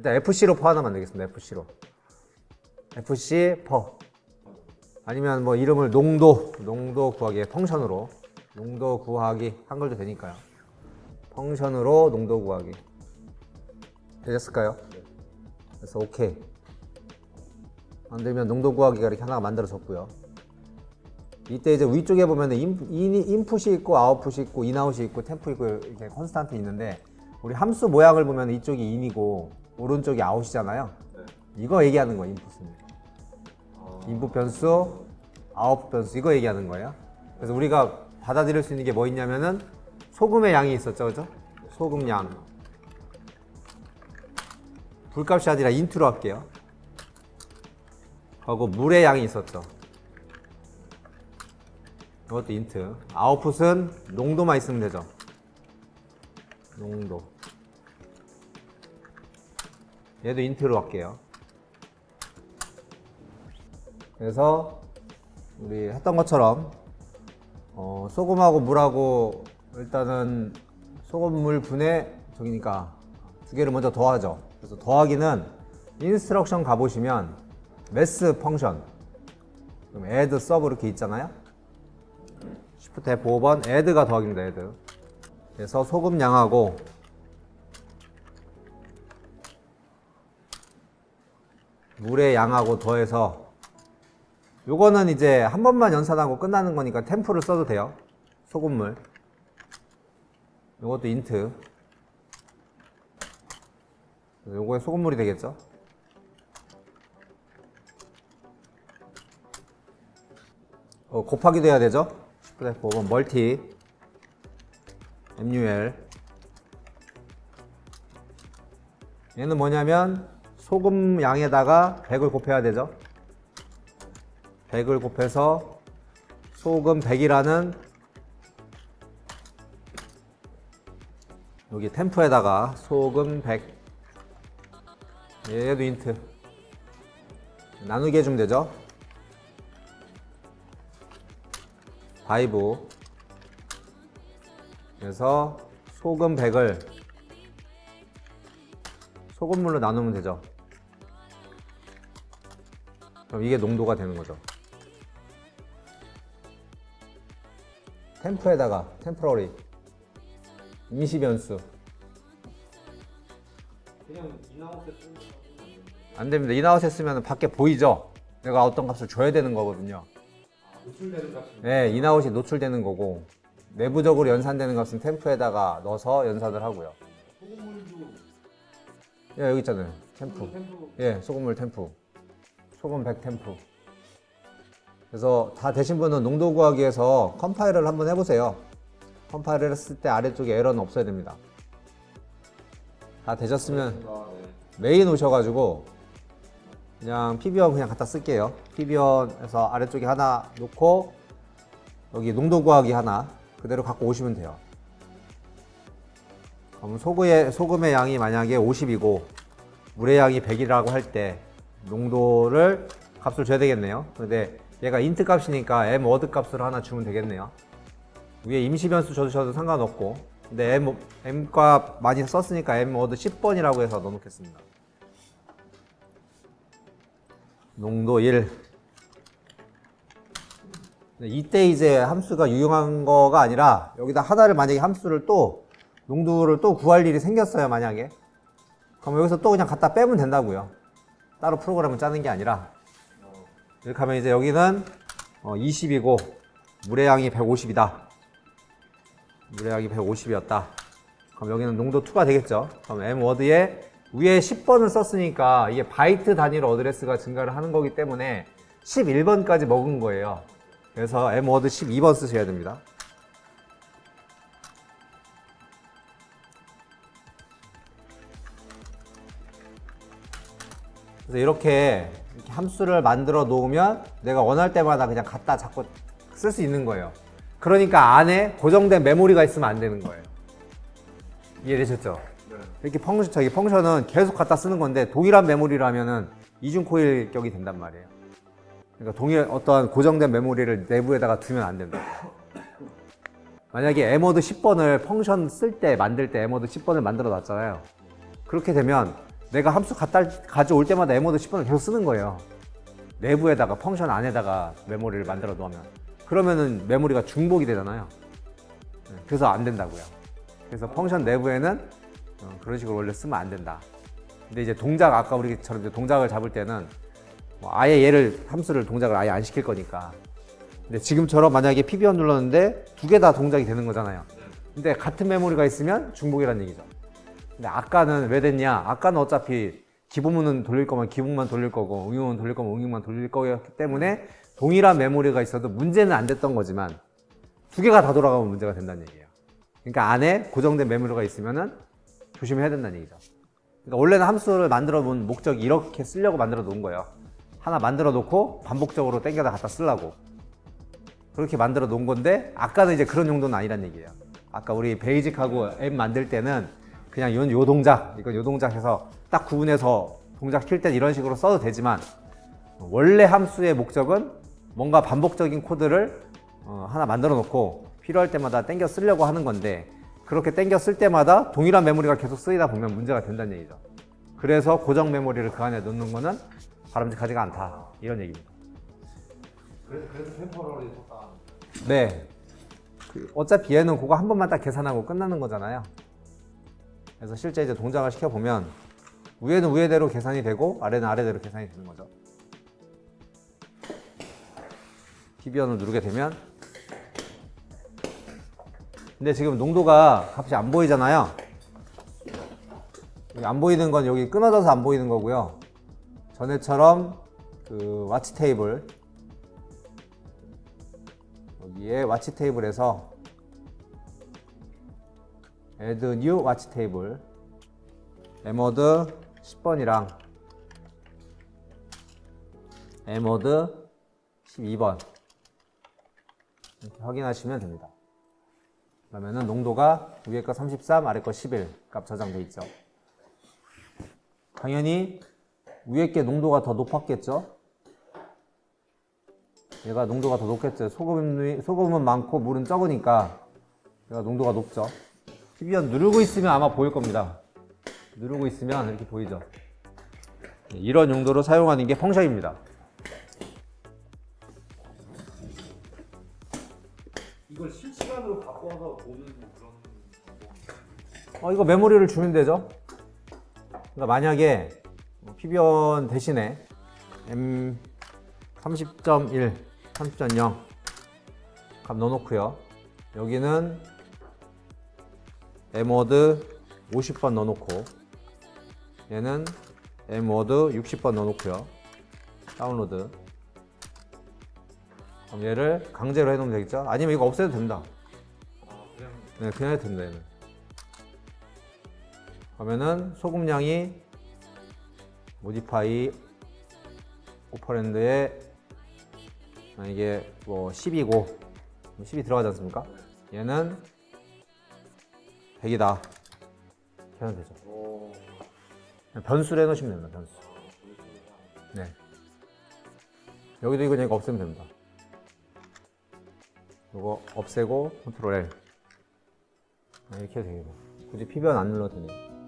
일단 FC로 퍼 하나 만들겠습니다. FC로. FC 퍼. 아니면 뭐 이름을 농도, 농도 구하기 펑션으로. 농도 구하기 한글도 되니까요. 펑션으로 농도 구하기. 되셨을까요? 그래서 오케이. 만들면 농도 구하기가 이렇게 하나가 만들어졌고요. 이때 이제 위쪽에 보면 인, 인, 인풋이 있고 아웃풋이 있고 인아웃이 있고 템프 있고 이렇게 컨스탄트 있는데 우리 함수 모양을 보면 이쪽이 인이고 오른쪽이 아웃이잖아요. 이거 얘기하는 거예요, 인풋은. 인풋 변수, 아웃풋 변수 이거 얘기하는 거예요. 그래서 우리가 받아들일 수 있는 게 뭐 있냐면은 소금의 양이 있었죠, 그죠? 소금 양. 불값이 아니라 인투로 할게요. 하고 물의 양이 있었죠. 이것도 인트. 아웃풋은 농도만 있으면 되죠. 농도. 얘도 인트로 할게요. 그래서 우리 했던 것처럼 어, 소금하고 물하고 일단은 소금 물 분해 저기니까 두 개를 먼저 더하죠. 그래서 더하기는 인스트럭션 가보시면 매스 펑션 그럼 add sub 이렇게 있잖아요. Shift F5번 add가 더하기입니다. add. 그래서 소금 양하고 물의 양하고 더해서 요거는 이제 한 번만 연산하고 끝나는 거니까 템프를 써도 돼요. 소금물. 요것도 인트. 요거에 소금물이 되겠죠. 어, 곱하기도 해야 되죠. 10분의 5번 멀티 MUL 얘는 뭐냐면 소금 양에다가 100을 곱해야 되죠. 100을 곱해서 소금 100이라는 여기 템프에다가 소금 100 얘도 인트 나누게 해주면 되죠. 바이브 그래서 소금 100을 소금물로 나누면 되죠. 그럼 이게 농도가 되는 거죠. 템프에다가 템프러리 임시 변수 그냥 인아웃에 쓰는 안 됩니다. 인아웃 쓰면 밖에 보이죠? 내가 어떤 값을 줘야 되는 거거든요. 노출되는 값이 네, 인아웃이 노출되는 거고 내부적으로 연산되는 값은 템프에다가 넣어서 연산을 하고요. 소금물도 예, 여기 있잖아요. 템프. 템포 예, 소금물 템프. 소금 100 템프. 그래서 다 되신 분은 농도 구하기 위해서 컴파일을 한번 해보세요. 컴파일을 했을 때 아래쪽에 에러는 없어야 됩니다. 다 되셨으면 메인 오셔가지고 그냥 PB원 그냥 갖다 쓸게요. PB원에서 아래쪽에 하나 놓고 여기 농도 구하기 하나 그대로 갖고 오시면 돼요. 그럼 소금의, 소금의 양이 만약에 50이고 물의 양이 100이라고 할 때 농도를 값을 줘야 되겠네요. 근데 얘가 인트 값이니까 m 워드 값을 하나 주면 되겠네요. 위에 임시 변수 줘주셔도 상관없고 근데 m, m 값 많이 썼으니까 m 워드 10번이라고 해서 넣어놓겠습니다. 농도 1 이때 이제 함수가 유용한 거가 아니라 여기다 하나를 만약에 함수를 또 농도를 또 구할 일이 생겼어요 만약에 그럼 여기서 또 그냥 갖다 빼면 된다고요 따로 프로그램을 짜는 게 아니라 이렇게 하면 이제 여기는 어, 20이고 물의 양이 150이다. 물의 양이 150이었다. 그럼 여기는 농도 2가 되겠죠? 그럼 m 워드에 위에 10번을 썼으니까 이게 바이트 단위로 어드레스가 증가를 하는 거기 때문에 11번까지 먹은 거예요. 그래서 m 워드 12번 쓰셔야 됩니다 그래서 이렇게, 이렇게 함수를 만들어 놓으면 내가 원할 때마다 그냥 갖다 자꾸 쓸수 있는 거예요. 그러니까 안에 고정된 메모리가 있으면 안 되는 거예요. 이해되셨죠? 이렇게 펑션, 저기 펑션은 계속 갖다 쓰는 건데 동일한 메모리라면은 이중 코일 격이 된단 말이에요. 그러니까 동일 어떠한 고정된 메모리를 내부에다가 두면 안 된다. 만약에 에머드 10번을 펑션 쓸 때 만들 때 에머드 10번을 만들어 놨잖아요. 그렇게 되면 내가 함수 갖다 가져올 때마다 에모드 10번을 계속 쓰는 거예요. 내부에다가 펑션 안에다가 메모리를 만들어 놓으면 그러면은 메모리가 중복이 되잖아요. 네, 그래서 안 된다고요. 그래서 펑션 내부에는 어, 그런 식으로 원래 쓰면 안 된다. 근데 이제 동작 아까 우리처럼 동작을 잡을 때는 뭐 아예 얘를 함수를 동작을 아예 안 시킬 거니까. 근데 지금처럼 만약에 PBR 눌렀는데 두 개 다 동작이 되는 거잖아요. 근데 같은 메모리가 있으면 중복이라는 얘기죠. 근데 아까는 왜 됐냐? 아까는 어차피 기본문은 돌릴 거면 기본만 돌릴 거고 응용은 돌릴 거면 응용만 돌릴 거였기 때문에 동일한 메모리가 있어도 문제는 안 됐던 거지만 두 개가 다 돌아가면 문제가 된다는 얘기예요. 그러니까 안에 고정된 메모리가 있으면은 조심해야 된다는 얘기죠. 그러니까 원래는 함수를 만들어 놓은 목적이 이렇게 쓰려고 만들어 놓은 거예요. 하나 만들어 놓고 반복적으로 땡겨다 갖다 쓰려고. 그렇게 만들어 놓은 건데 아까는 이제 그런 용도는 아니란 얘기예요. 아까 우리 베이직하고 앱 만들 때는 그냥 요, 요 동작, 이거 요 동작 해서 딱 구분해서 동작 킬땐 이런 식으로 써도 되지만 원래 함수의 목적은 뭔가 반복적인 코드를 어, 하나 만들어 놓고 필요할 때마다 땡겨 쓰려고 하는 건데 그렇게 땡겨 쓸 때마다 동일한 메모리가 계속 쓰이다 보면 문제가 된다는 얘기죠. 그래서 고정 메모리를 그 안에 넣는 거는 바람직하지가 않다. 이런 얘기입니다. 그래서 그래서 템퍼러리 속다. 네. 그 어차피 얘는 그거 한 번만 딱 계산하고 끝나는 거잖아요. 그래서 실제 이제 동작을 시켜보면 위에는 위에대로 계산이 되고 아래는 아래대로 계산이 되는 거죠. PBN을 누르게 되면 근데 지금 농도가 값이 안 보이잖아요. 안 보이는 건 여기 끊어져서 안 보이는 거고요. 전에처럼 그 와치 테이블 여기에 와치 테이블에서 add new watch table 에머드 10번이랑 에머드 12번 이렇게 확인하시면 됩니다. 그러면은 농도가 위에 거 33, 아래 거 11 값 저장돼 있죠. 당연히 위에 게 농도가 더 높았겠죠. 얘가 농도가 더 높겠죠. 소금이, 소금은 많고 물은 적으니까 얘가 농도가 높죠. PBN 누르고 있으면 아마 보일 겁니다. 누르고 있으면 이렇게 보이죠. 네, 이런 용도로 사용하는 게 펑션입니다. 이걸 실시간으로 바꿔서 보는 그런 방법. 어, 이거 메모리를 주면 되죠. 그러니까 만약에 PBN 대신에 M 30.1, 30.0 값 넣어놓고요. 여기는 M워드 50번 넣어놓고 얘는 M워드 60번 넣어놓고요. 다운로드. 그럼 얘를 강제로 해놓으면 되겠죠? 아니면 이거 없애도 된다. 아 네, 그냥 해도 됩니다. 얘는. 그러면은 소금량이 모디파이 오퍼랜드에 이게 뭐 10이고 10이 들어가지 않습니까? 얘는 100이다. 이렇게 하면 되죠. 변수를 해놓으시면 됩니다. 변수. 네. 여기도 이거 그냥 없애면 됩니다. 이거 없애고 컨트롤 L. 아, 이렇게 해도 되고. 굳이 피변 안 눌러도 되네요.